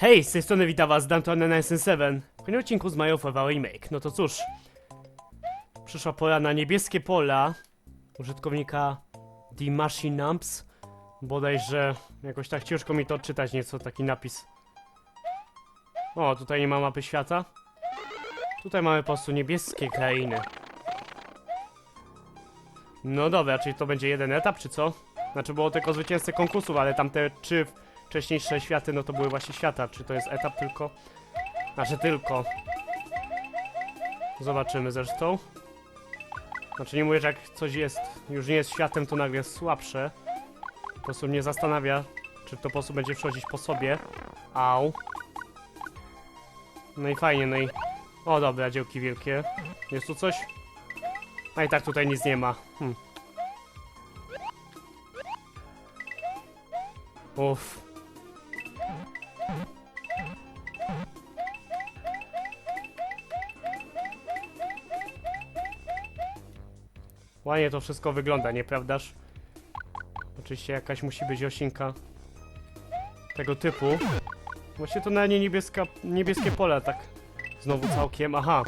Hej, z tej strony witam was Danton 97 W kolejnym odcinku z Majowa Remake. No to cóż, przyszła pora na niebieskie pola użytkownika The Machine Amps. Bodajże jakoś tak ciężko mi to odczytać nieco, taki napis. O, tutaj nie ma mapy świata. Tutaj mamy po prostu niebieskie krainy. No dobra, czyli to będzie jeden etap, czy co? Znaczy było tylko zwycięzcy konkursów, ale tamte trzy wcześniejsze światy, no to były właśnie świata. Czy to jest etap tylko? Znaczy tylko. Zobaczymy zresztą. Znaczy nie mówię, że jak coś jest, już nie jest światem, to nagle jest słabsze. Po prostu mnie zastanawia, czy to po prostu będzie przechodzić po sobie. Au. No i fajnie, no i... O dobra, dziełki wielkie. Jest tu coś? A i tak tutaj nic nie ma. Hm. Uff. Ładnie to wszystko wygląda, nieprawdaż? Oczywiście jakaś musi być osinka tego typu. Właśnie to na nie niebieska, niebieskie pole, tak znowu całkiem. Aha,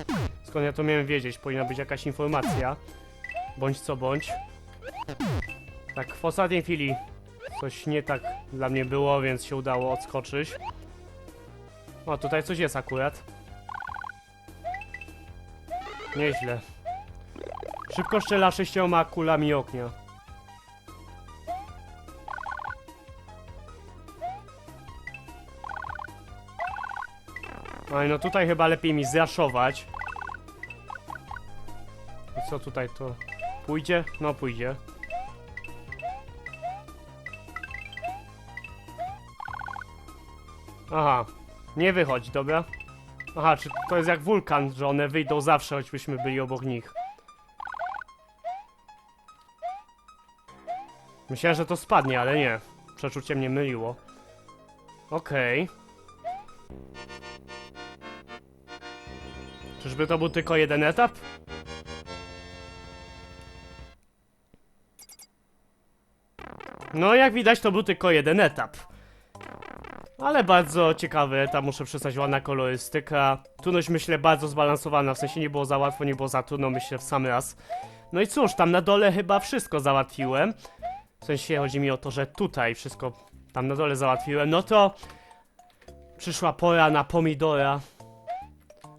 skąd ja to miałem wiedzieć? Powinna być jakaś informacja. Bądź co bądź. Tak, w ostatniej chwili coś nie tak dla mnie było, więc się udało odskoczyć. O, tutaj coś jest akurat. Nieźle. Szybko strzela sześcioma kulami ognia. Oj, no tutaj chyba lepiej mi zraszować. Co tutaj to? Pójdzie? No pójdzie. Aha, nie wychodź, dobra? Aha, czy to jest jak wulkan, że one wyjdą zawsze, choćbyśmy byli obok nich. Myślałem, że to spadnie, ale nie. Przeczucie mnie myliło. Okej. Czyżby to był tylko jeden etap? No, jak widać, to był tylko jeden etap. Ale bardzo ciekawy etap, muszę przyznać, ładna kolorystyka. Trudność, myślę, bardzo zbalansowana, w sensie nie było za łatwo, nie było za trudno, myślę, w sam raz. No i cóż, tam na dole chyba wszystko załatwiłem. W sensie chodzi mi o to, że tutaj wszystko tam na dole załatwiłem. No to przyszła pora na pomidora.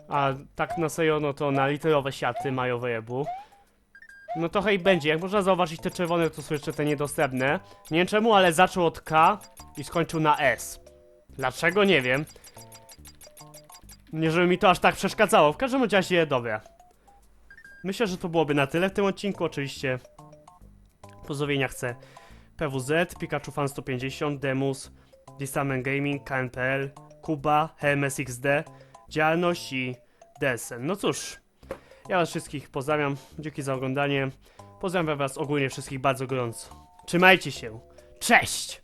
A tak na serio, no to na literowe siaty majowe jebu. No to hej będzie, jak można zauważyć te czerwone to są jeszcze te niedostępne. Nie wiem czemu, ale zaczął od K i skończył na S. Dlaczego? Nie wiem. Nie żeby mi to aż tak przeszkadzało, w każdym razie dobra. Myślę, że to byłoby na tyle w tym odcinku, oczywiście. Pozdrowienia chcę PWZ, Pikachu Fan 150, Demus, Distamen Gaming, KNPL, Kuba, HMS XD, Działalność i DSN. No cóż, ja was wszystkich pozdrawiam, dzięki za oglądanie. Pozdrawiam was ogólnie wszystkich bardzo gorąco. Trzymajcie się, cześć!